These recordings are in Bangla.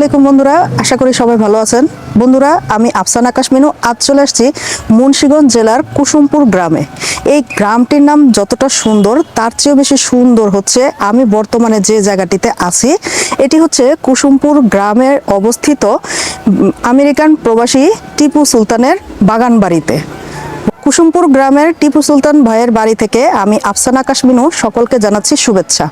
আলাইকুম বন্ধুরা, আশা করি সবাই ভালো আছেন। বন্ধুরা, আমি আফসান আকাশ মিনু, আজ চলে আসছি মুন্সিগঞ্জ জেলার কুসুমপুর গ্রামে। এই গ্রামটির নাম যতটা সুন্দর, তার চেয়েও বেশি সুন্দর হচ্ছে আমি বর্তমানে যে জায়গাটিতে আছি। এটি হচ্ছে কুসুমপুর গ্রামের অবস্থিত আমেরিকান প্রবাসী টিপু সুলতানের বাগান বাড়িতে কুসুমপুর গ্রামের টিপু সুলতান ভাইয়ের বাড়ি থেকে আমি আফসান আকাশ কাশমিনু সকলকে জানাচ্ছি শুভেচ্ছা।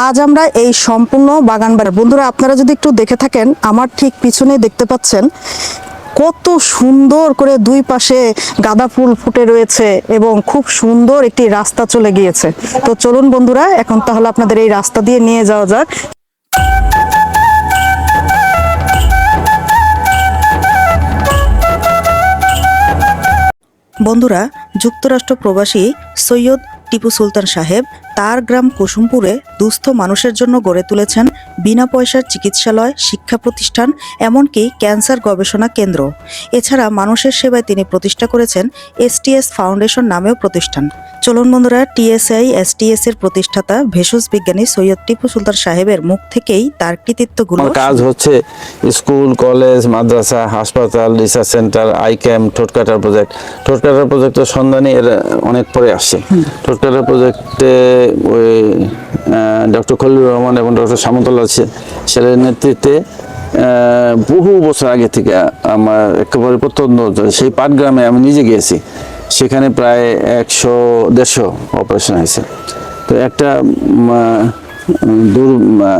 আজ আমরা এই সম্পূর্ণ বাগান বাড়ি বন্ধুরা, আপনারা যদি একটু দেখে থাকেন, আমার ঠিক পিছনে দেখতে পাচ্ছেন কত সুন্দর করে দুই পাশে গাঁদা ফুল ফুটে রয়েছে এবং খুব সুন্দর একটি রাস্তা চলে গিয়েছে। তো চলুন বন্ধুরা, এখন তাহলে আপনাদের এই রাস্তা দিয়ে নিয়ে যাওয়া যাক। বন্ধুরা, যুক্তরাষ্ট্র প্রবাসী সৈয়দ টিপু সুলতান সাহেব তার গ্রাম কুসুমপুরে দুস্থ মানুষের জন্য গড়ে তুলেছেন বিনা পয়সার চিকিৎসালয় শিক্ষা প্রতিষ্ঠান এমনকি ক্যান্সার গবেষণা কেন্দ্র। এছাড়া মানুষের সেবায় তিনি প্রতিষ্ঠা করেছেন এসটিএস ফাউন্ডেশন নামেও প্রতিষ্ঠান। চলন বন্ধুরা টিএসআই এসটিএস এর প্রতিষ্ঠাতা ভেষজ বিজ্ঞানী সৈয়দ টিপু সুলতান সাহেবের মুখ থেকেই তার কৃতিত্বগুলো আমার কাজ হচ্ছে স্কুল কলেজ মাদ্রাসা হাসপাতাল রিসার্চ সেন্টার আই ক্যাম্প ঠোঁটকাটার প্রজেক্ট। ঠোঁটকাটার প্রজেক্টের সন্ধানে এর অনেক পরে আসছে ঠোঁটকাটার প্রজেক্টে ওই ডক্টর খলিলুর রহমান এবং ডক্টর সামন্তল্লাহ সেলের নেতৃত্বে বহু বছর আগে থেকে আমার একেবারে প্রত্যন্ত সেই পাটগ্রামে আমি নিজে গিয়েছি। সেখানে প্রায় একশো, দেড়শো অপারেশন হয়েছে। তো একটা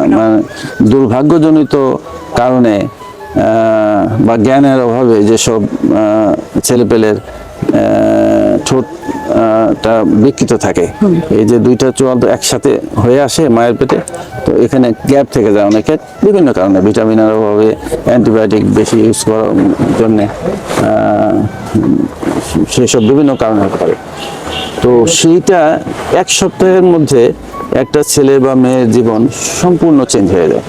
মানে দুর্ভাগ্যজনিত কারণে বা জ্ঞানের অভাবে যেসব ছেলেপেলের ঠোঁটটা বিকৃত থাকে। এই যে দুইটা চোয়াল একসাথে হয়ে আসে মায়ের পেটে, তো এখানে গ্যাপ থেকে যায় অনেকের বিভিন্ন কারণে। ভিটামিনের অভাবে অ্যান্টিবায়োটিক বেশি ইউজ করার জন্যে সেসব বিভিন্ন কারণে হতে পারে। তো সেইটা এক সপ্তাহের মধ্যে একটা ছেলে বা মেয়ের জীবন সম্পূর্ণ চেঞ্জ হয়ে যায়।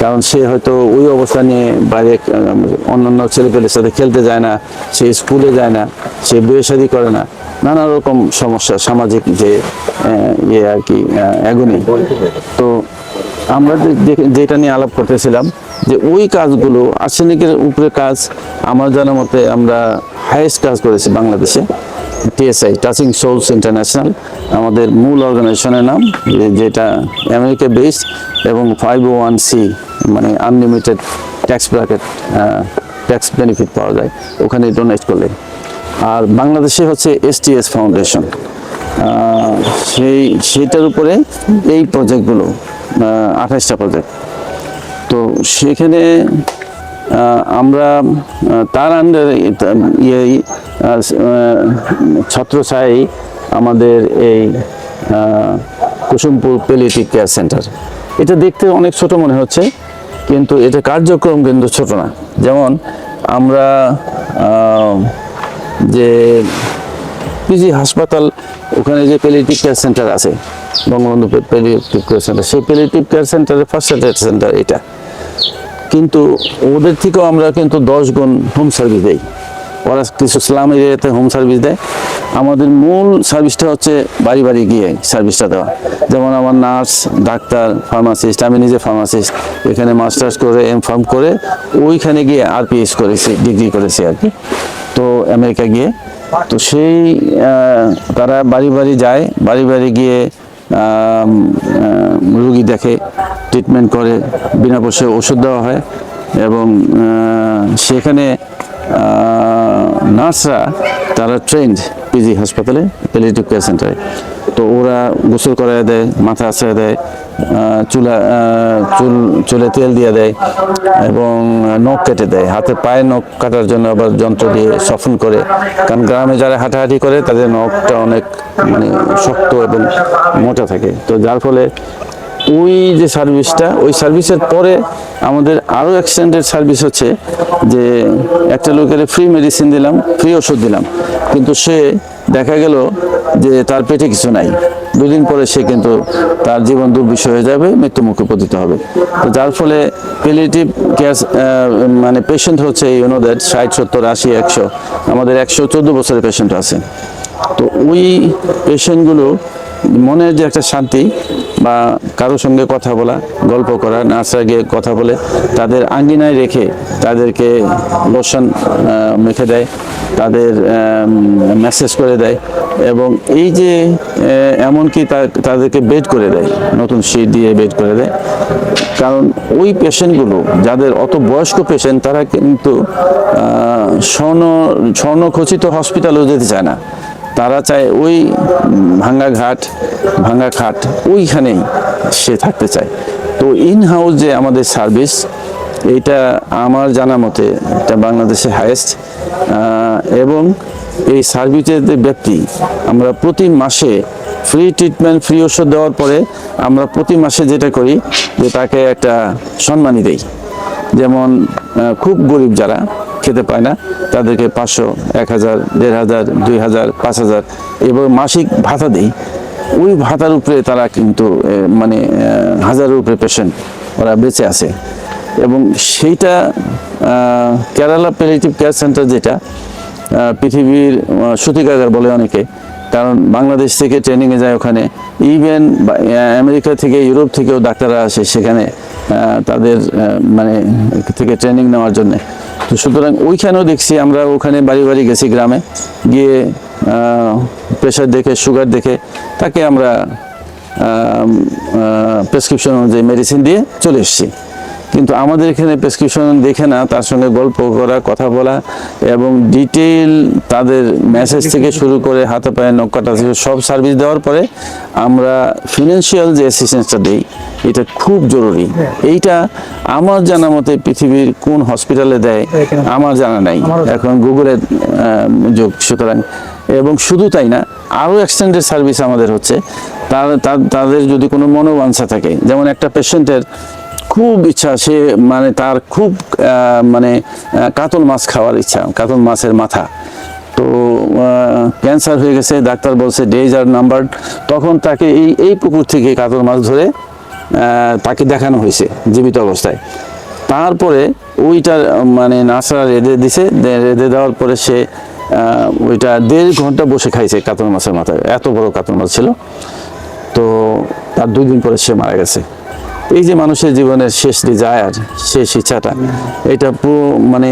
কারণ সে হয়তো ওই অবস্থা নিয়ে বাইরে অন্যান্য ছেলেপেলের সাথে খেলতে যায় না, সে স্কুলে যায় না, সে বিয়ে করে না, নানা রকম সমস্যা, সামাজিক যে ইয়ে আর কি এগুনি তো আমরা যেটা নিয়ে আলাপ করতেছিলাম যে ওই কাজগুলো আর্সেনিকের উপরে কাজ আমার জানা মতে আমরা হায়েস্ট কাজ করেছি বাংলাদেশে। টিএসআই টাচিং সোলস ইন্টারন্যাশনাল আমাদের মূল অর্গানাইজেশনের নাম যেটা আমেরিকা বেসড এবং ফাইভ ওয়ান সি মানে unlimited tax bracket tax benefit পাওয়া যায়, ওখানে ডোনেট করলে। আর বাংলাদেশে হচ্ছে এসটিএস ফাউন্ডেশন সেই সেটার উপরে এই প্রজেক্টগুলো আঠাশটা প্রজেক্ট তো সেখানে আমরা তার আন্ডারে ইয়ে আহ, ছত্রছায়াই আমাদের এই কুসুমপুর পেলিয়েটিভ কেয়ার সেন্টার। এটা দেখতে অনেক ছোট মনে হচ্ছে কিন্তু এটা কার্যক্রম কিন্তু ছোট না। যেমন আমরা যে পিজি হাসপাতাল ওখানে যে পেলিয়েটিভ কেয়ার সেন্টার আছে বঙ্গবন্ধু পেলিয়েটিভ কেয়ার সেন্টার সেই পেলিয়েটিভ কেয়ার সেন্টারের ফার্স্ট এড সেন্টার এটা। কিন্তু ওদের থেকেও আমরা কিন্তু দশ গুণ হোম সার্ভিস দেই। ওরা কিছু স্লাম এরিয়াতে হোম সার্ভিস দেয়। আমাদের মূল সার্ভিসটা হচ্ছে বাড়ি বাড়ি গিয়ে সার্ভিসটা দেওয়া। যেমন আমার নার্স ডাক্তার ফার্মাসিস্ট আমি নিজে ফার্মাসিস্ট এখানে মাস্টার্স করে এম ফার্ম করে, ওইখানে গিয়ে আরপিএস করেছি ডিগ্রি করেছি আর কি। তো আমেরিকা গিয়ে। তো সেই তারা বাড়ি বাড়ি যায়, বাড়ি বাড়ি গিয়ে রুগী দেখে ট্রিটমেন্ট করে, বিনা পয়সায় ওষুধ দেওয়া হয়। এবং সেখানে নার্সরা তারা ট্রেন্ড পিজি হাসপাতালে পেলিটিভ কেয়ার সেন্টারে তো ওরা গোসল করায় দেয়, মাথা আশ্রয় দেয় চুলা চুল, চুলে তেল দিয়ে দেয় এবং নখ কেটে দেয়। হাতে পায়ে নখ কাটার জন্য আবার যন্ত্র দিয়ে সফন করে। কারণ গ্রামে যারা হাঁটাহাঁটি করে, তাদের নখটা অনেক মানে শক্ত এবং মোটা থাকে। তো যার ফলে ওই যে সার্ভিসটা, ওই সার্ভিসের পরে আমাদের আরও এক্সটেন্ডেড সার্ভিস হচ্ছে যে একটা লোকের ফ্রি মেডিসিন দিলাম ফ্রি ওষুধ দিলাম। কিন্তু সে দেখা গেল যে তার পেটে কিছু নাই। দুদিন পরে সে কিন্তু তার জীবন দুর্বিষহ হয়ে যাবে, মৃত্যুমুখে পতিত হবে। তো যার ফলে পেলিটিভ কেয়ার মানে পেশেন্ট হচ্ছে এই দ্যাট ষাট, সত্তর, আশি, একশো। আমাদের একশো চোদ্দ বছরের পেশেন্ট আছে। তো ওই পেশেন্টগুলো মনের যে একটা শান্তি বা কারোর সঙ্গে কথা বলা, গল্প করা নার্সরা গিয়ে কথা বলে, তাদের আঙ্গিনায় রেখে তাদেরকে লোশন মেখে দেয়, তাদের মেসেজ করে দেয় এবং এই যে এমনকি তাদেরকে বেড করে দেয়, নতুন শীট দিয়ে বেড করে দেয়। কারণ ওই পেশেন্টগুলো যাদের অত বয়স্ক পেশেন্ট তারা কিন্তু স্বর্ণ, স্বর্ণখচিত হসপিটালেও যেতে চায় না। তারা চায় ওই ভাঙ্গা ঘাট, ভাঙ্গা খাট ওইখানেই সে থাকতে চায়। তো ইন হাউস যে আমাদের সার্ভিস এইটা আমার জানা মতে এটা বাংলাদেশে হায়েস্ট এবং এই সার্ভিসের যে ব্যক্তি, আমরা প্রতি মাসে ফ্রি ট্রিটমেন্ট ফ্রি ওষুধ দেওয়ার পরে আমরা প্রতি মাসে যেটা করি যে তাকে একটা সম্মানই দেই। যেমন খুব গরিব যারা খেতে পায় না, তাদেরকে পাঁচশো, এক হাজার, দেড় হাজার, দুই হাজার, পাঁচ হাজার এভাবে মাসিক ভাতা দিই। ওই ভাতার উপরে তারা কিন্তু মানে হাজারের উপরে পেশেন্ট ওরা বেঁচে আছে। এবং সেইটা কেরালা প্যালিটিভ কেয়ার সেন্টার যেটা পৃথিবীর সূতিকাগার বলে অনেকে, কারণ বাংলাদেশ থেকে ট্রেনিংয়ে যায় ওখানে ইভেন আমেরিকা থেকে, ইউরোপ থেকেও ডাক্তাররা আসে সেখানে তাদের মানে থেকে ট্রেনিং নেওয়ার জন্য। তো সুতরাং ওইখানেও দেখছি আমরা ওখানে বাড়ি বাড়ি গেছি গ্রামে। গিয়ে প্রেশার দেখে সুগার দেখে, তাকে আমরা প্রেসক্রিপশন অনুযায়ী মেডিসিন দিয়ে চলে এসেছি। কিন্তু আমাদের এখানে প্রেসক্রিপশন দেখে না তার সঙ্গে গল্প করা কথা বলা এবং ডিটেল তাদের মেসেজ থেকে শুরু করে হাতে পায়ে নখ কাটা থেকে সব সার্ভিস দেওয়ার পরে আমরা ফিনান্সিয়াল যে অ্যাসিস্ট্যান্সটা দিই এটা খুব জরুরি। এইটা আমার জানা মতে পৃথিবীর কোন হসপিটালে দেয় আমার জানা নাই। এখন গুগলের যুগ। সুতরাং এবং শুধু তাই না আরও এক্সটেন্ডেড সার্ভিস আমাদের হচ্ছে। তাদের যদি কোনো মনোবাঞ্ছা থাকে যেমন একটা পেশেন্টের খুব ইচ্ছা, সে মানে তার খুব মানে কাতল মাছ খাওয়ার ইচ্ছা, কাতল মাছের মাথা। তো ক্যান্সার হয়ে গেছে, ডাক্তার বলছে ডেজ আর নাম্বার। তখন তাকে এই এই পুকুর থেকে কাতল মাছ ধরে তাকে দেখানো হয়েছে জীবিত অবস্থায়। তারপরে ওইটার মানে নার্সরা রেঁধে দিছে রেঁধে দেওয়ার পরে সে ওইটা দেড় ঘণ্টা বসে খাইছে কাতল মাছের মাথায়। এত বড় কাতল মাছ ছিল। তো, তার দুই দিন পরে সে মারা গেছে। এই যে মানুষের জীবনের শেষ ডিজায়ার শেষ ইচ্ছাটা, এটা মানে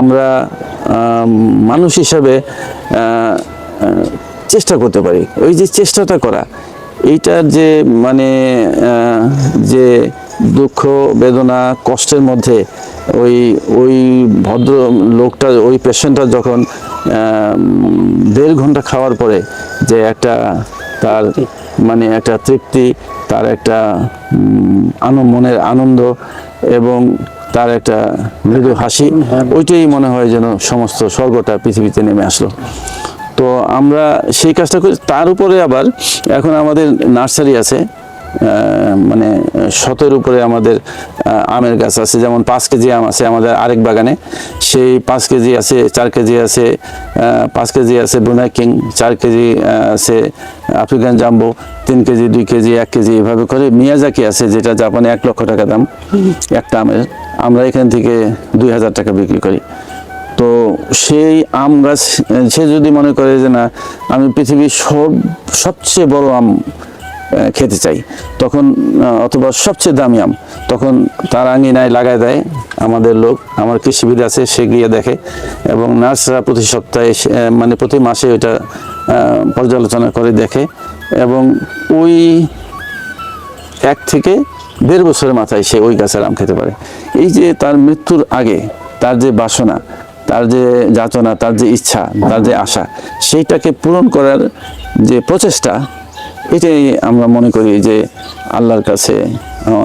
আমরা মানুষ হিসাবে চেষ্টা করতে পারি। ওই যে চেষ্টাটা করা, এইটার যে মানে যে দুঃখ, বেদনা, কষ্টের মধ্যে ওই ওই ভদ্র লোকটা, ওই পেশেন্টটা যখন দেড় ঘণ্টা খাওয়ার পরে যে একটা তার মানে একটা তৃপ্তি, তার একটা মনের আনন্দ এবং তার একটা মৃদু হাসি। ওইটাই মনে হয় যেন সমস্ত স্বর্গটা পৃথিবীতে নেমে আসলো। তো আমরা সেই কাজটা করি। তার উপরে আবার এখন আমাদের নার্সারি আছে। মানে শতের উপরে আমাদের আমের গাছ আছে। যেমন পাঁচ কেজি আম আছে আমাদের আরেক বাগানে। সেই পাঁচ কেজি আছে, চার কেজি আছে পাঁচ কেজি আছে ব্রুনাই কিং, চার কেজি আছে আফ্রিকান জাম্বো, তিন কেজি, দুই কেজি, এক কেজি, এভাবে করে মিয়াজাকি আছে, যেটা জাপানে এক লক্ষ টাকা দাম, একটা আমের। আমরা এখান থেকে দুই হাজার টাকা বিক্রি করি। তো সেই আম গাছ, সে যদি মনে করে যে না, আমি পৃথিবীর সব, সবচেয়ে বড় আম খেতে চাই। তখন অথবা সবচেয়ে দামি আম, তখন তার আঙিনায় লাগায় দেয় আমাদের লোক। আমার কৃষিবিদ আছে, সে গিয়ে দেখে এবং নার্সরা প্রতি সপ্তাহে মানে প্রতি মাসে ওইটা পর্যালোচনা করে দেখে এবং ওই এক থেকে দেড় বছরের মাথায় সে ওই গাছের আম খেতে পারে। এই যে তার মৃত্যুর আগে তার যে বাসনা, তার যে যাচনা তার যে ইচ্ছা, তার যে আশা, সেইটাকে পূরণ করার যে প্রচেষ্টা এটাই আমরা মনে করি যে আল্লাহর কাছে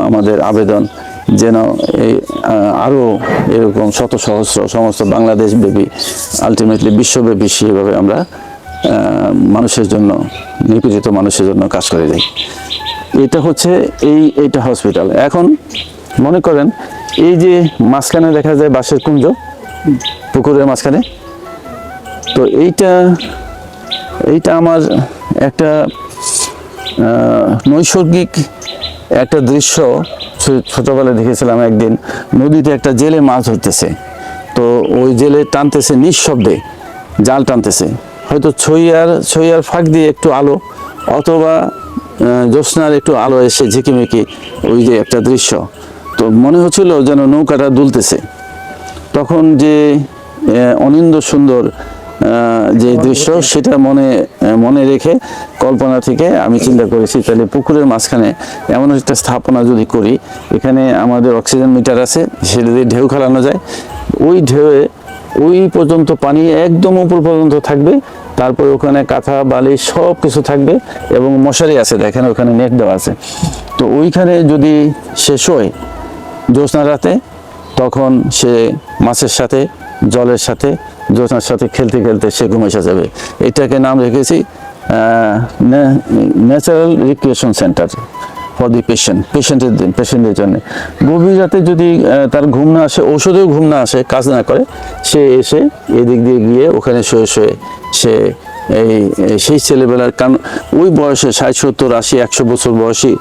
আমাদের আবেদন যেন এই আরও এরকম শত সহস্র সমস্ত বাংলাদেশ ব্যাপী আলটিমেটলি বিশ্বব্যাপী সেভাবে আমরা মানুষের জন্য, নিপীড়িত মানুষের জন্য কাজ করে যাই। এটা হচ্ছে এই, এইটা হসপিটাল এখন মনে করেন এই যে মাঝখানে দেখা যায় বাঁশের কুঞ্জ, পুকুরের মাঝখানে। তো এইটা এইটা আমার একটা নৈসর্গিক একটা দৃশ্য ছোটবেলায় দেখেছিলাম একদিন। নদীতে একটা জেলে মাছ ধরতেছে। তো ওই জেলে টানতেছে নিঃশব্দে, জাল টানতেছে। হয়তো ছইয়ার ছইয়ার ফাঁক দিয়ে একটু আলো, অথবা জ্যোৎস্নার একটু আলো এসে ঝিকিমিকি ওই যে একটা দৃশ্য। তো মনে হচ্ছিল যেন নৌকাটা দুলতেছে। তখন যে অনিন্দ সুন্দর যে দৃশ্য সেটা মনে মনে রেখে কল্পনা থেকে আমি চিন্তা করেছি, তাহলে পুকুরের মাঝখানে এমন একটা স্থাপনা যদি করি, এখানে আমাদের অক্সিজেন মিটার আছে, সেটা দিয়ে ঢেউ খেলানো যায়। ওই ঢেউয়ে, ওই পর্যন্ত পানি একদম উপর পর্যন্ত থাকবে, তারপর ওখানে কাঁথা, বালি সব কিছু থাকবে এবং মশারি আছে, দেখেন ওখানে নেট দেওয়া আছে। তো ওইখানে যদি শেষ হয় জ্যোৎস্না রাতে, তখন সে মাছের সাথে, জলের সাথে জ্যোৎস্নার সাথে খেলতে খেলতে সে ঘুম এসে যাবে। এটাকে নাম রেখেছি natural recreation centre for the patient পেশেন্টের পেশেন্টের জন্য গভীর রাতে যদি তার ঘুম না আসে, ঔষধেও ঘুম না আসে, কাজ না করে, সে এসে এদিক দিয়ে গিয়ে ওখানে শুয়ে শুয়ে সে এই সেই ছেলেবেলার কারণ ওই বয়সে ষাট, সত্তর, আশি, একশো বছর বয়সী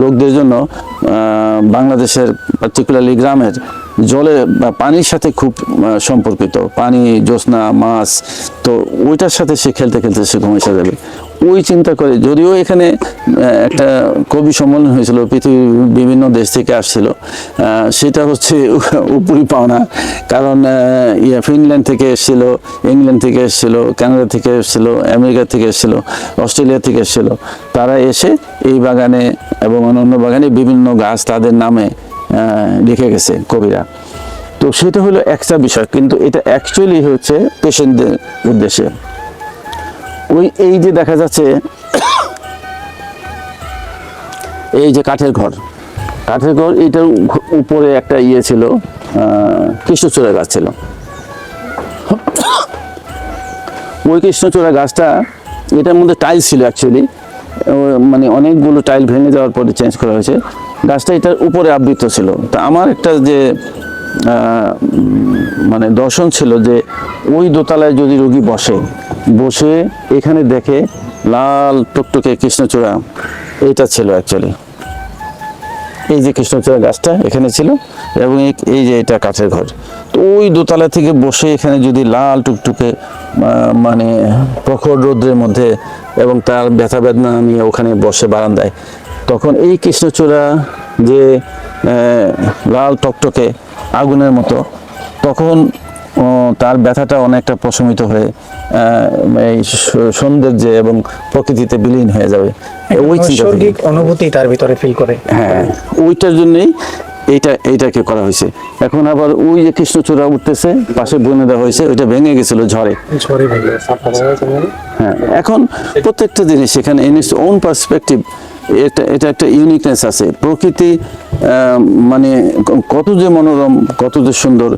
লোকদের জন্য বাংলাদেশের পার্টিকুলারলি গ্রামের জলে পানির সাথে খুব সম্পর্কিত। পানি, জ্যোৎস্না, মাছ, তো ওইটার সাথে সে খেলতে খেলতে সে ঘুম যাবে। ওই চিন্তা করে যদিও এখানে একটা কবি সম্মেলন হয়েছিল, পৃথিবীর বিভিন্ন দেশ থেকে আসছিল সেটা হচ্ছে উপরি পাওনা। কারণ ইয়ে ফিনল্যান্ড থেকে এসেছিল, ইংল্যান্ড থেকে এসেছিল, কানাডা থেকে এসেছিল, আমেরিকা থেকে এসেছিল, অস্ট্রেলিয়া থেকে এসেছিল। তারা এসে এই বাগানে এবং অন্য বাগানে বিভিন্ন গাছ তাদের নামে লিখে গেছে কবিরা। তো সেটা হলো একটা বিষয়, কিন্তু এটা অ্যাকচুয়ালি হচ্ছে পেশেন্টদের উদ্দেশ্যে। ওই এই যে দেখা যাচ্ছে, এই যে কাঠের ঘর কাঠের ঘর এটার উপরে একটা ইয়ে ছিল কৃষ্ণচূড়া গাছ ছিল। ওই কৃষ্ণচূড়া গাছটা, এটার মধ্যে টাইলস ছিল অ্যাকচুয়ালি মানে অনেকগুলো টাইল ভেঙে যাওয়ার পরে চেঞ্জ করা হয়েছে। গাছটা এটার উপরে আবৃত ছিল। তা আমার একটা যে মানে দর্শন ছিল যে, ওই দোতলায় যদি রোগী বসে বসে এখানে দেখে লাল টুকটুকে কৃষ্ণচূড়া এইটা ছিল অ্যাকচুয়ালি এই যে কৃষ্ণচূড়া গাছটা এখানে ছিল এবং এই যে এটা কাঠের ঘর। তো ওই দোতলা থেকে বসে এখানে যদি লাল টুকটুকে মানে প্রখর রৌদ্রের মধ্যে এবং তার ব্যথা বেদনা নিয়ে ওখানে বসে বারান্দায় তখন এই কৃষ্ণচূড়া যে লাল টকটকে আগুনের মতো তখন তার ব্যথাটা অনেকটা প্রশমিত হয়ে এই সৌন্দর্যে এবং প্রকৃতিতে বিলীন হয়ে যাবে। ওই অনুভূতি তার ভিতরে ফিল করে। হ্যাঁ ওইটার জন্যই এইটা এইটাকে করা হয়েছে। এখন আবার ওই যে কৃষ্ণচূড়া উঠতেছে পাশে বনে দেওয়া হয়েছে ওইটা ভেঙে গেছিল ঝড়ে। হ্যাঁ এখন প্রত্যেকটা জিনিস এখানে ইন ইটস ওন পার্সপেক্টিভ এটা এটা একটা ইউনিকনেস আছে। প্রকৃতি মানে কত যে মনোরম কত যে সুন্দর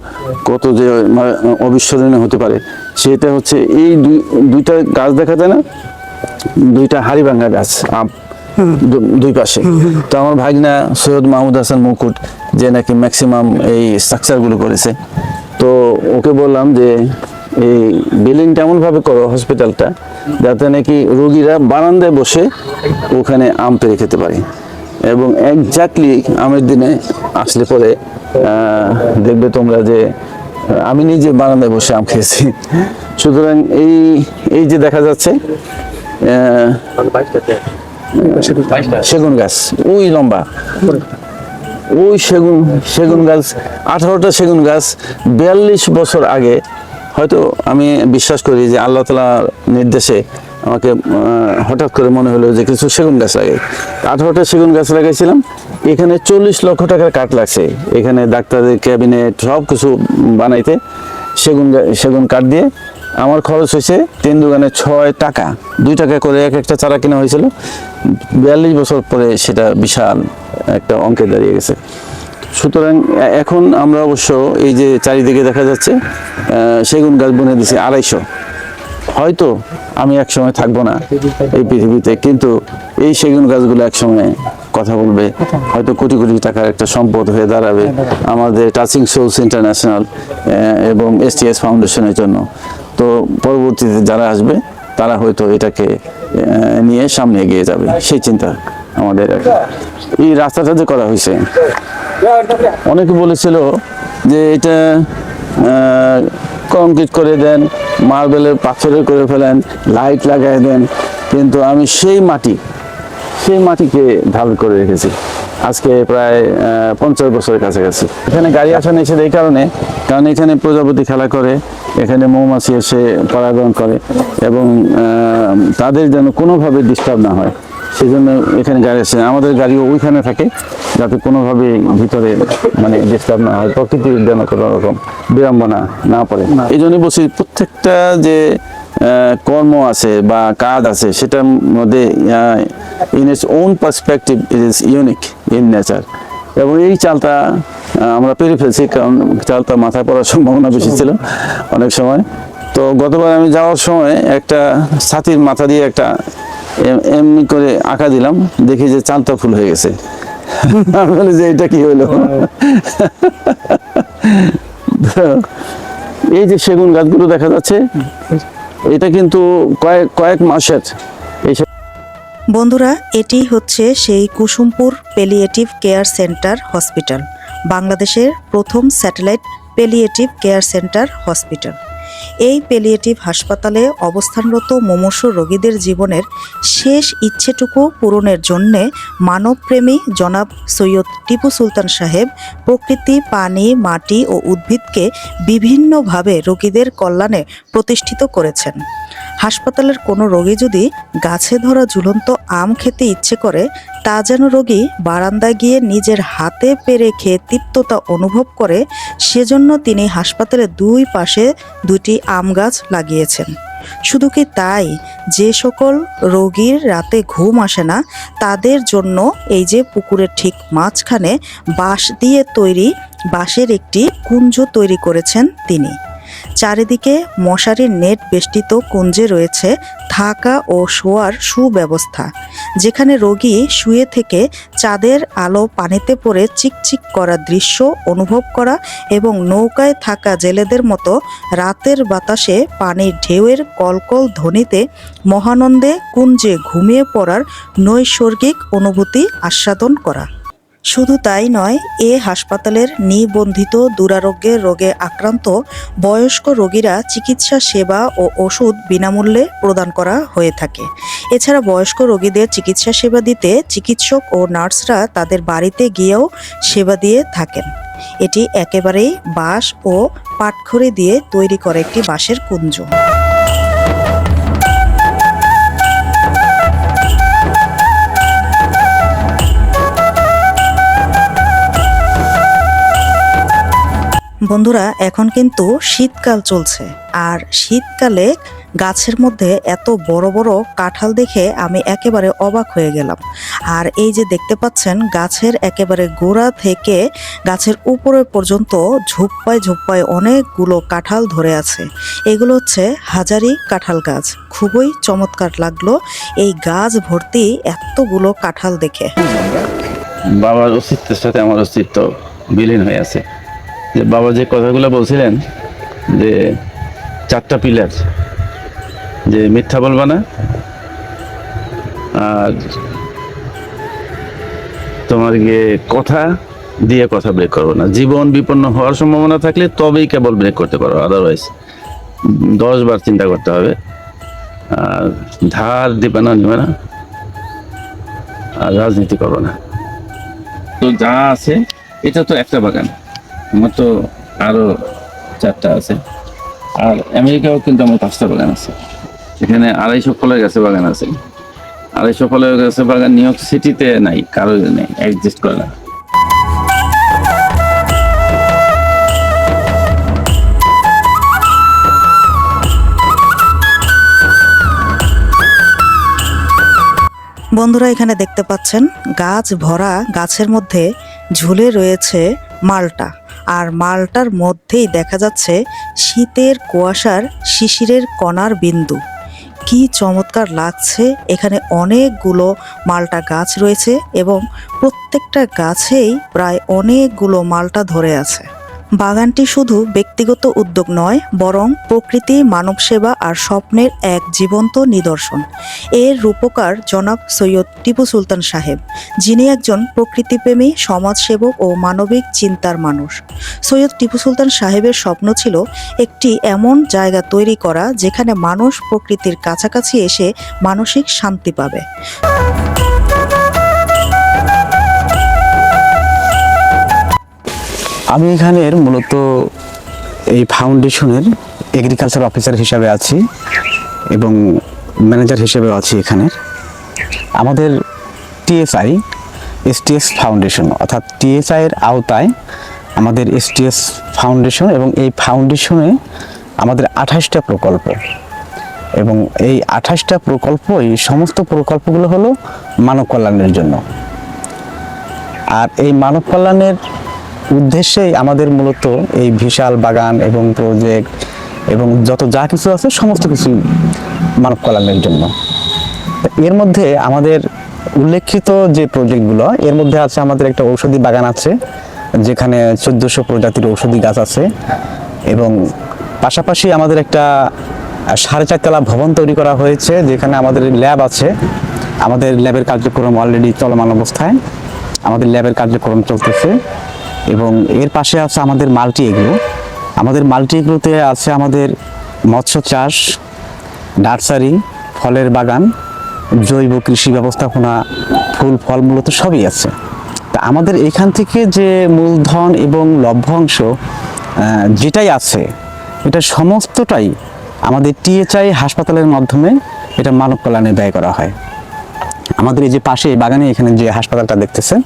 কত যে অবিস্মরণীয় হতে পারে সেটা হচ্ছে এই দুই দুইটা গাছ দেখা যায় না? দুইটা হাড়িভাঙ্গা গাছ আম দুই পাশে। তো আমার ভাগনা সৈয়দ মাহমুদ হাসান মুকুট যে নাকি ম্যাক্সিমাম এই স্ট্রাকচারগুলো করেছে তো ওকে বললাম যে এই বিল্ডিংটা এমনভাবে করো হসপিটালটা যাতে নাকি রোগীরা বারান্দায় বসে ওখানে আম পেরে খেতে পারে। এবং একজাক্টলি আমের দিনে আসলে পরে দেখবে তোমরা যে, আমি নিজে বারান্দায় বসে আম খেয়েছি। সুতরাং এই এই যে দেখা যাচ্ছে সেগুন গাছ ওই লম্বা। ওই সেগুন সেগুন গাছ, আঠারোটা সেগুন গাছ, বিয়াল্লিশ বছর আগে হয়তো আমি বিশ্বাস করি যে আল্লাহ তালার নির্দেশে আমাকে হঠাৎ করে মনে হলো যে কিছু সেগুন গাছ লাগে। আঠারোটা সেগুন গাছ লাগাইছিলাম, এখানে চল্লিশ লক্ষ টাকার কাঠ লাগছে। এখানে ডাক্তারদের ক্যাবিনেট সব কিছু বানাইতে সেগুন সেগুন কাঠ দিয়ে আমার খরচ হয়েছে তিন দোকানে ছয় টাকা। দুই টাকা করে এক একটা চারা কেনা হয়েছিল। বিয়াল্লিশ বছর পরে সেটা বিশাল একটা অঙ্কে দাঁড়িয়ে গেছে। সুতরাং এখন আমরা অবশ্য এই যে চারিদিকে দেখা যাচ্ছে সেগুন গাছ বনে দিছি আড়াইশো। হয়তো আমি এক সময় থাকব না এই পৃথিবীতে, কিন্তু এই সেগুন গাছগুলো এক সময় কথা বলবে। হয়তো কোটি কোটি টাকার একটা সম্পদ হয়ে দাঁড়াবে আমাদের টাচিং সোলস ইন্টারন্যাশনাল এবং এসটিএস ফাউন্ডেশনের জন্য। তো পরবর্তীতে যারা আসবে, তারা হয়তো এটাকে নিয়ে সামনে এগিয়ে যাবে। সেই চিন্তা আমাদের এই রাস্তাটা যে করা হয়েছে অনেকে বলেছিল যে এটা কংক্রিট করে দেন মার্বেলের পাথরের করে ফেলেন লাইট লাগাই দেন, কিন্তু আমি সেই মাটি, সেই মাটিকে ঢাল করে রেখেছি। আজকে প্রায় পঞ্চাশ বছরের কাছাকাছি। এখানে গাড়ি আসা নিষেধ এই কারণে, কারণ এখানে প্রজাপতি খেলা করে, এখানে মৌমাছি এসে পরাগায়ন করে, এবং তাদের যেন কোনোভাবে ডিস্টার্ব না হয়। সেই জন্য এখানে গাড়ি আসে আমাদের গাড়িও ওইখানে থাকে যাতে কোনোভাবে ভিতরে মানে ডিস্টার্ব না হয়। প্রকৃতির যেন কোনো রকম বিড়ম্বনা না পড়ে। এই জন্য বলছি প্রত্যেকটা যে কর্ম আছে বা কাজ আছে সেটার মধ্যে in its own perspective it is unique in nature এবং এই চালটা আমরা পেরে ফেলছি কারণ চালটা মাথায় পড়ার সম্ভাবনা বেশি ছিল অনেক সময়। তো গতবার আমি যাওয়ার সময় একটা ছাতির মাথা দিয়ে একটা এম- এমনি করে আঁকা দিলাম, দেখি যে চালটা ফুল হয়ে গেছে। আমি যে এটা কি হলো? এই যে সেগুন গাছগুলো দেখা যাচ্ছে, এটা কিন্তু কয়েক কয়েক মাসের। বন্ধুরা, এটি হচ্ছে সেই Kusumpur palliative care centre hospital বাংলাদেশের প্রথম satellite palliative care centre hospital এই পেলিয়েটিভ হাসপাতালে অবস্থানরত মমসু রোগীদের জীবনের শেষ ইচ্ছেটুকু পূরণের জন্যে মানবপ্রেমী জনাব সৈয়দ টিপু সুলতান সাহেব প্রকৃতি, পানি, মাটি ও উদ্ভিদকে বিভিন্নভাবে রোগীদের কল্যাণে প্রতিষ্ঠিত করেছেন। হাসপাতালের কোনো রোগী যদি গাছে ধরা ঝুলন্ত আম খেতে ইচ্ছে করে, তা যেন রোগী বারান্দায় গিয়ে নিজের হাতে পেরে খেয়ে তৃপ্ততা অনুভব করে, সেজন্য তিনি হাসপাতালের দুই পাশে দুটি আম গাছ লাগিয়েছেন। শুধু কি তাই? যে সকল রোগীর রাতে ঘুম আসে না, তাদের জন্য এই যে পুকুরের ঠিক মাঝখানে বাঁশ দিয়ে তৈরি, বাঁশের একটি কুঞ্জ তৈরি করেছেন তিনি। চারিদিকে মশারির নেট বেষ্টিত কুঞ্জে রয়েছে থাকা ও শোয়ার সুব্যবস্থা, যেখানে রোগী শুয়ে থেকে চাঁদের আলো পানিতে পড়ে চিকচিক করা দৃশ্য অনুভব করা এবং নৌকায় থাকা জেলেদের মতো রাতের বাতাসে পানির ঢেউয়ের কলকল ধ্বনিতে মহানন্দে কুঞ্জে ঘুমিয়ে পড়ার নৈসর্গিক অনুভূতি আস্বাদন করা। শুধু তাই নয়, এ হাসপাতালের নিবন্ধিত দুরারোগ্যের রোগে আক্রান্ত বয়স্ক রোগীরা চিকিৎসা সেবা ও ওষুধ বিনামূল্যে প্রদান করা হয়ে থাকে। এছাড়া বয়স্ক রোগীদের চিকিৎসা সেবা দিতে চিকিৎসক ও নার্সরা তাদের বাড়িতে গিয়েও সেবা দিয়ে থাকেন। এটি একেবারেই বাঁশ ও পাটখড়ি দিয়ে তৈরি করে একটি বাঁশের কুঞ্জ। বন্ধুরা, এখন কিন্তু শীতকাল চলছে। আর শীতকালে গাছের মধ্যে এত বড় বড় কাঁঠাল দেখে আমি একেবারে অবাক হয়ে গেলাম। আর এই যে দেখতে পাচ্ছেন, গাছের একেবারে গোড়া থেকে গাছের উপরে পর্যন্ত ঝোপ্পায় ঝোপ্পায় অনেকগুলো কাঁঠাল ধরে আছে। এগুলো হচ্ছে হাজারি কাঁঠাল গাছ। খুবই চমৎকার লাগল এই গাছ ভর্তি এতগুলো কাঁঠাল দেখে। বাবার অস্তিত্বের সাথে আমার অস্তিত্ব বিলীন হয়ে আছে। যে বাবা যে কথাগুলো বলছিলেন যে চারটা পিলার, যে মিথ্যা বলবা না, আর তোমার গিয়ে কথা দিয়ে কথা ব্রেক করব না। জীবন বিপন্ন হওয়ার সম্ভাবনা থাকলে তবেই কেবল ব্রেক করতে পারো আদারওয়াইজ দশ বার চিন্তা করতে হবে। আর ধার দিবে না, নিবে না, আর রাজনীতি করব না। তো যা আছে, এটা তো একটা বাগান। আমার তো আরও চারটা আছে। আর আমেরিকাও কিন্তু আমার পাঁচটা বাগান আছে। এখানে আড়াইশো ফলের গাছের বাগান আছে। আড়াইশো ফলের গাছের বাগান নিউ ইয়র্ক সিটিতে নাই কারও নেই অ্যাডজাস্ট করে না। বন্ধুরা, এখানে দেখতে পাচ্ছেন, গাছ ভরা গাছের মধ্যে ঝুলে রয়েছে মালটা। আর মালটার মধ্যেই দেখা যাচ্ছে শীতের কুয়াশার শিশিরের কণার বিন্দু। কি চমৎকার লাগছে, এখানে অনেকগুলো মালটা গাছ রয়েছে এবং প্রত্যেকটা গাছেই প্রায় অনেকগুলো মালটা ধরে আছে। বাগানটি শুধু ব্যক্তিগত উদ্যোগ নয়, বরং প্রকৃতি মানব সেবা আর স্বপ্নের এক জীবন্ত নিদর্শন। এর রূপকার জনাব সৈয়দ টিপু সুলতান সাহেব, যিনি একজন প্রকৃতিপ্রেমী, সমাজসেবক ও মানবিক চিন্তার মানুষ। সৈয়দ টিপু সুলতান সাহেবের স্বপ্ন ছিল একটি এমন জায়গা তৈরি করা, যেখানে মানুষ প্রকৃতির কাছাকাছি এসে মানসিক শান্তি পাবে। আমি এখানের মূলত এই ফাউন্ডেশনের এগ্রিকালচার অফিসার হিসাবে আছি এবং ম্যানেজার হিসেবেও আছি এখানের। আমাদের টিএসআই এসটিএস ফাউন্ডেশন অর্থাৎ টিএসআই এর আওতায় আমাদের এসটিএস ফাউন্ডেশন এবং এই ফাউন্ডেশনে আমাদের আঠাশটা প্রকল্প। এবং এই আঠাশটা প্রকল্প, এই সমস্ত প্রকল্পগুলো হলো মানব কল্যাণের জন্য। আর এই মানব কল্যাণের উদ্দেশ্যেই আমাদের মূলত এই বিশাল বাগান এবং প্রজেক্ট এবং যত যা কিছু আছে সমস্ত কিছু মানব কল্যাণের জন্য। এর মধ্যে আমাদের উল্লেখিত যে প্রজেক্টগুলো এর মধ্যে আছে আমাদের একটা ঔষধি বাগান আছে, যেখানে চোদ্দোশো প্রজাতির ঔষধি গাছ আছে এবং পাশাপাশি আমাদের একটা সাড়ে চারতলা ভবন তৈরি করা হয়েছে, যেখানে আমাদের ল্যাব আছে। আমাদের ল্যাবের কার্যক্রম অলরেডি চলমান অবস্থায়। আমাদের ল্যাবের কার্যক্রম চলতেছে। এবং এর পাশে আছে আমাদের মাল্টি এগ্রো। আমাদের মাল্টি এগ্রোতে আছে আমাদের মৎস্য চাষ, নার্সারি, ফলের বাগান, জৈব কৃষি ব্যবস্থাপনা, ফুল, ফল মূলত সবই আছে। তা আমাদের এখান থেকে যে মূলধন এবং লভ্যাংশ যেটাই আছে, এটা সমস্তটাই আমাদের টিএচআই হাসপাতালের মাধ্যমে এটা মানব কল্যাণে ব্যয় করা হয়। আমাদের এই যে পাশে, বাগানে এখানে যে হাসপাতালটা দেখতেছেন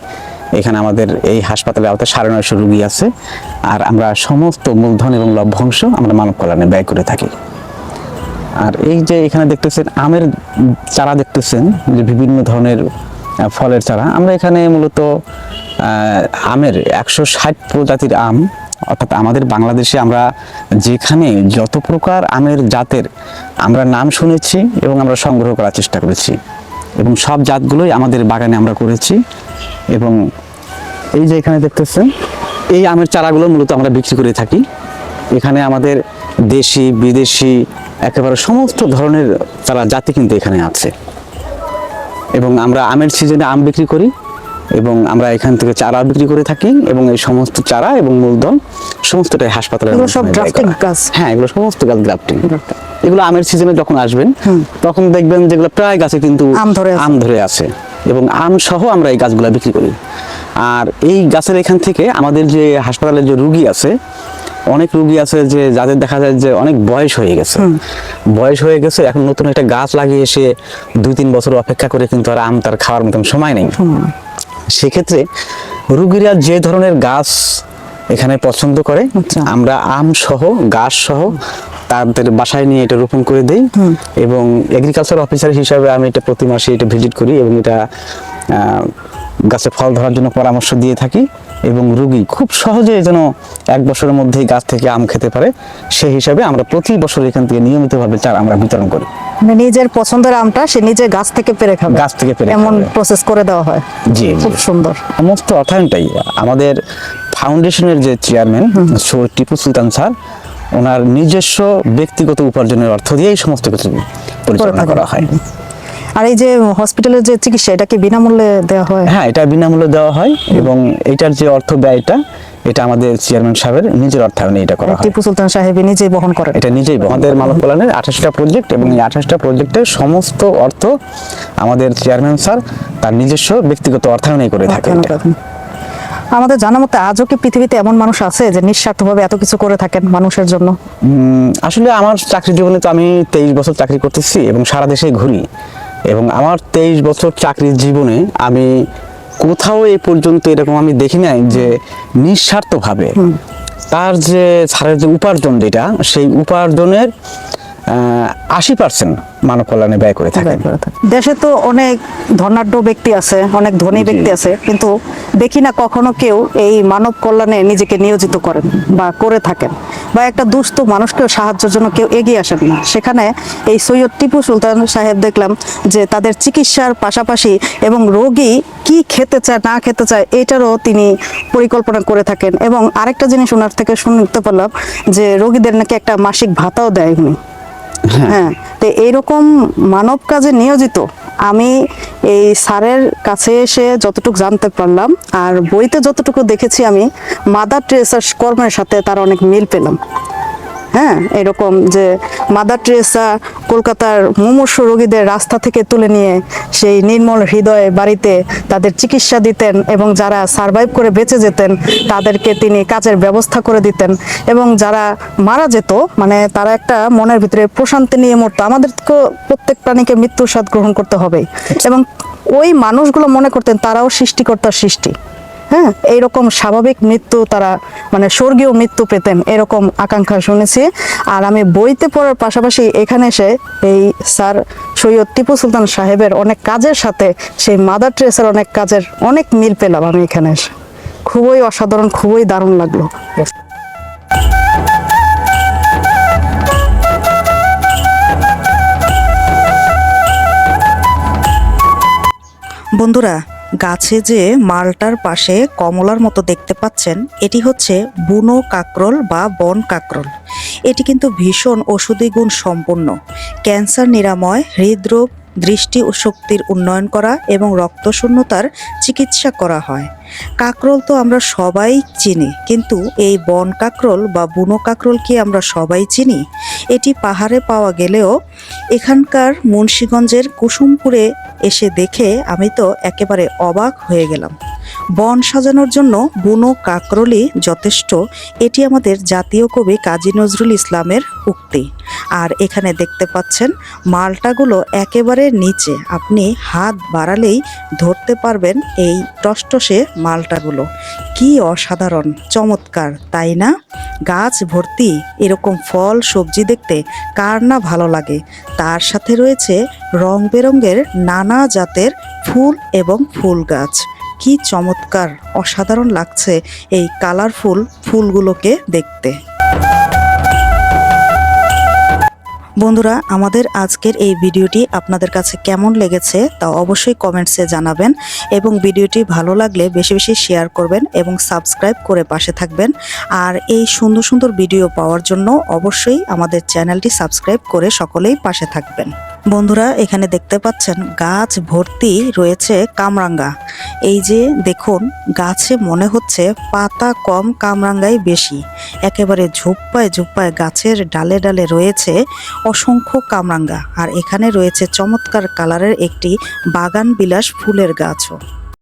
এখানে আমাদের এই হাসপাতালে আওতায় সাড়ে নয়শো রুগী আছে। আর আমরা সমস্ত মূলধন এবং লভ্যাংশ আমরা মানব কল্যাণে ব্যয় করে থাকি। আর এই যে এখানে দেখতেছেন আমের চারা দেখতেছেন, যে বিভিন্ন ধরনের ফলের চারা। আমরা এখানে মূলত আমের একশো ষাট প্রজাতির আম, অর্থাৎ আমাদের বাংলাদেশে আমরা যেখানে যত প্রকার আমের জাতের আমরা নাম শুনেছি এবং আমরা সংগ্রহ করার চেষ্টা করেছি। এবং সব জাতগুলোই আমাদের বাগানে আমরা করেছি। এবং এই যে এখানে দেখতেছেন এই আমের চারাগুলো মূলত আমরা বিক্রি করে থাকি। এখানে আমাদের দেশি বিদেশি একেবারে সমস্ত ধরনের চারা জাতি কিন্তু এখানে আছে। এবং আমরা আমের সিজনে আম বিক্রি করি এবং আমরা এখান থেকে চারা বিক্রি করে থাকি এবং এই সমস্ত চারা এবং মূলধন সমস্তটাই হাসপাতালে সব grafting গাছ? হ্যাঁ এগুলো সমস্ত গাছ গ্রাফটিং এগুলো আমের সিজনে যখন আসবেন তখন দেখবেন যেগুলো প্রায় গাছে কিন্তু আম ধরে আম ধরে আছে। এবং আম সহ আমরা এই গাছগুলো বিক্রি করি। আর এই গাছের এখান থেকে আমাদের যে হাসপাতালে যে রুগী আছে অনেক রুগী আছে যে যাদের দেখা যায় যে অনেক বয়স হয়ে গেছে। বয়স হয়ে গেছে এখন নতুন একটা গাছ লাগিয়ে এসে দুই তিন বছর অপেক্ষা করে কিন্তু আর আম তার খাওয়ার মতন সময় নেই। সেক্ষেত্রে রুগীরা যে ধরনের গাছ এখানে পছন্দ করে। আচ্ছা। আমরা আম সহ গাছ সহ তাদের বাসায় নিয়ে এটা রোপণ করে দেই এবং এগ্রিকালচার অফিসার হিসাবে আমি এটা প্রতি মাসে এটা ভিজিট করি এবং এটা গাছে ফল ধরার জন্য পরামর্শ দিয়ে থাকি এবং রুগী খুব সহজে যেন এক বছরের মধ্যেই গাছ থেকে আম খেতে পারে সেই হিসাবে আমরা প্রতি বছর এখান থেকে নিয়মিতভাবে চার আমরা বিতরণ করি। মানে নিজের পছন্দের আমটা সে নিজে গাছ থেকে পেরে খাবে। গাছ থেকে পেরে এমন প্রসেস করে দেওয়া হয়। জি, জি। খুব সুন্দর। সমস্ত অর্থায়নটাই আমাদের ফাউন্ডেশনের যে চেয়ারম্যান টিপু সুলতান স্যার ওনার নিজস্ব ব্যক্তিগত উপার্জনের অর্থ দিয়ে এই সমস্ত কিছু পরিচালনা করা হয়। আর এই যে হসপিটালের যে চিকিৎসা এটা কি বিনামূল্যে দেওয়া হয়? হ্যাঁ এটা বিনামূল্যে দেওয়া হয় এবং এটার যে অর্থ ব্যয়টা এটা আমাদের চেয়ারম্যান সাহেবের নিজের অর্থায়নে এটা করা হয়। টিপু সুলতান সাহেব নিজেই বহন করেন। এটা নিজেই আমাদের মানব কল্যাণের আঠাশটা প্রজেক্ট এবং এই আঠাশটা প্রজেক্টের সমস্ত অর্থ আমাদের চেয়ারম্যান স্যার তার নিজস্ব ব্যক্তিগত অর্থায়নে করে থাকে কেন এটা। রাখেন? আমাদের জানা মতে আজও কি পৃথিবীতে এমন মানুষ আছে যে নিঃস্বার্থভাবে এত কিছু করে থাকেন মানুষের জন্য? আসলে আমার চাকরি জীবনে তো আমি তেইশ বছর চাকরি করতেছি এবং সারা দেশে ঘুরি। এবং আমার তেইশ বছর চাকরির জীবনে আমি কোথাও এই পর্যন্ত এরকম আমি দেখি নাই যে নিঃস্বার্থভাবে তার যে সারের যে উপার্জন যেটা সেই উপার্জনের আশি পার্সেন্ট মানব কল্যাণে ব্যয় করে থাকেন। দেশে তো অনেক ধনাঢ্য ব্যক্তি আছে অনেক ধনী ব্যক্তি আছে কিন্তু দেখি না কখনো কেউ এই মানব কল্যাণে নিজেকে নিয়োজিত করেন বা করে থাকেন। বা একটা দুস্থ মানুষকেও সাহায্যের জন্য কেউ এগিয়ে আসেন না। সেখানে এই সৈয়দ টিপু সুলতান সাহেব দেখলাম যে তাদের চিকিৎসার পাশাপাশি এবং রোগী কি খেতে চায় না খেতে চায় এটারও তিনি পরিকল্পনা করে থাকেন। এবং আরেকটা জিনিস ওনার থেকে শুনতে পারলাম যে রোগীদের নাকি একটা মাসিক ভাতাও দেয় উনি। হ্যাঁ। তো এইরকম মানব কাজে নিয়োজিত, আমি এই স্যারের কাছে এসে যতটুকু জানতে পারলাম আর বইতে যতটুকু দেখেছি আমি, মাদার ট্রেসার কর্মের সাথে তার অনেক মিল পেলাম। হ্যাঁ এরকম যে মাদার ট্রেসা কলকাতার মুমূর্ষু রোগীদের রাস্তা থেকে তুলে নিয়ে সেই নির্মল হৃদয়ে বাড়িতে তাদের চিকিৎসা দিতেন এবং যারা সারভাইভ করে বেঁচে যেতেন তাদেরকে তিনি কাজের ব্যবস্থা করে দিতেন। এবং যারা মারা যেত মানে তারা একটা মনের ভিতরে প্রশান্তি নিয়ে মরতো। আমাদের প্রত্যেক প্রাণীকে মৃত্যুর স্বাদ গ্রহণ করতে হবে। এবং ওই মানুষগুলো মনে করতেন তারাও সৃষ্টিকর্তার সৃষ্টি। হ্যাঁ এইরকম স্বাভাবিক মৃত্যু তারা মানে স্বর্গীয় মৃত্যু পেতেন, এরকম আকাঙ্ক্ষা শুনেছি। আর আমি বইতে পড়ার পাশাপাশি এখানে এসে এই স্যার সৈয়দ টিপু সুলতান সাহেবের অনেক কাজের সাথে, সেই মাদার ট্রেসের অনেক কাজের অনেক মিল পেলাম আমি এখানে এসে। খুবই অসাধারণ, খুবই দারুণ লাগল। বন্ধুরা গাছে যে মালটার পাশে কমলার মতো দেখতে পাচ্ছেন, এটি হচ্ছে বুনো কাকরল বা বন কাকরল। এটি কিন্তু ভীষণ ওষুধি গুণ সম্পন্ন। ক্যান্সার নিরাময়, হৃদরোগ দৃষ্টি ও শক্তির উন্নয়ন করা এবং রক্তশূন্যতার চিকিৎসা করা হয়। কাকরোল তো আমরা সবাই চিনি, কিন্তু এই বন কাকরোল বা বুনো কাকরোল কি আমরা সবাই চিনি? এটি পাহাড়ে পাওয়া গেলেও এখানকার মুন্সীগঞ্জের কুসুমপুরে এসে দেখে আমি তো একেবারে অবাক হয়ে গেলাম। বন সাজানোর জন্য বুনো কাকরলি যথেষ্ট। এটি আমাদের জাতীয় কবি কাজী নজরুল ইসলামের উক্তি। আর এখানে দেখতে পাচ্ছেন, মালটাগুলো একেবারে নিচে। আপনি হাত বাড়ালেই ধরতে পারবেন এই টসটসে মালটাগুলো। কি অসাধারণ, চমৎকার, তাই না? গাছ ভর্তি, এরকম ফল, সবজি দেখতে কার না ভালো লাগে। তার সাথে রয়েছে রং বেরঙের নানা জাতের ফুল এবং ফুল গাছ। কি চমৎকার, অসাধারণ লাগছে এই কালারফুল ফুলগুলোকে দেখতে। বন্ধুরা, আমাদের আজকের এই ভিডিওটি আপনাদের কাছে কেমন লেগেছে তা অবশ্যই কমেন্টসে জানাবেন এবং ভিডিওটি ভালো লাগলে বেশি বেশি শেয়ার করবেন এবং সাবস্ক্রাইব করে পাশে থাকবেন। আর এই সুন্দর সুন্দর ভিডিও পাওয়ার জন্য অবশ্যই আমাদের চ্যানেলটি সাবস্ক্রাইব করে সকলেই পাশে থাকবেন। বন্ধুরা, এখানে দেখতে পাচ্ছেন গাছ ভর্তি রয়েছে কামরাঙ্গা। এই যে দেখুন, গাছে মনে হচ্ছে পাতা কম, কামরাঙ্গাই বেশি। একেবারে ঝোপ্পায় ঝোপ্পায় গাছের ডালে ডালে রয়েছে অসংখ্য কামরাঙ্গা। আর এখানে রয়েছে চমৎকার কালারের একটি বাগান বিলাস ফুলের গাছও।